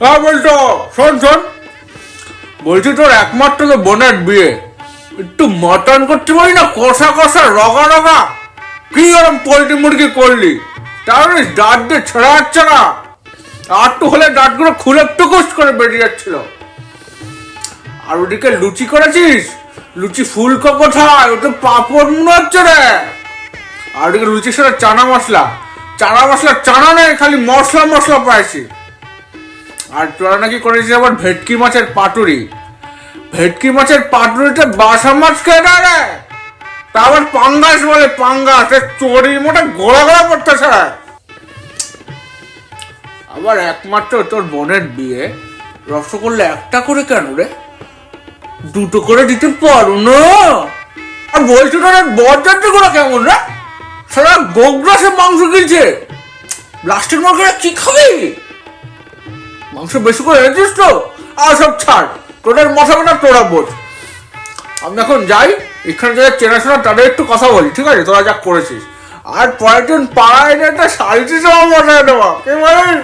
হ্যাঁ বলতো শোন শোন। বলছি তোর একমাত্র তো বোনের বিয়ে। একটু মটন করতে পারি না? কষা কষা, রগা রগা। কি ওরম পোল্ট্রি মুরগি করলি? তাহলে দাঁত দিয়ে যাচ্ছে না। আর একটু হলে দাঁতগুলো খুলে টুকুস করে বেরিয়ে যাচ্ছিল। আর ওদিকে লুচি করেছিস? লুচি ফুলকো কোথায়? ওটা পাপড় মনে হচ্ছে রে। আর ওদিকে লুচির সাথে চানা মশলা। চানা মশলা চানা নেই, খালি মশলা মশলা পাইছি। আর তোরা নাকি করেছিস আবার ভেটকি মাছের পাতুরি ভেটকি মাছের পাতুরিতে বাসা মাছ খেয়ে না রে? তা আবার পাঙ্গাস বলে, পাঙ্গাস। এ চড়ি মোটা গোড়া গোড়া পড়তেছে আবার একমাত্র তোর বোনের বিয়ে। রসগোল্লা একটা করে কেন রে? দুটো করে দিতে পারো না। আর বলছো না বরযাত্রী গুলো কেমন রে? সারা গোগ্রাসে মাংস কিনছে। লাস্টের মার্কেটে কি খাবি? মাংস বেশি করে এনেছিস তো? আর সব ছাড়। তোদের মশা না তোরা বোঝ। আমি এখন যাই, এখানে যারা চেনাশোনা তাদের একটু কথা বলি, ঠিক আছে? তোরা যা করেছিস। আর পরের দিন পাড়ায় একটা শাড়িটি সব মশা দেওয়া কে বলেন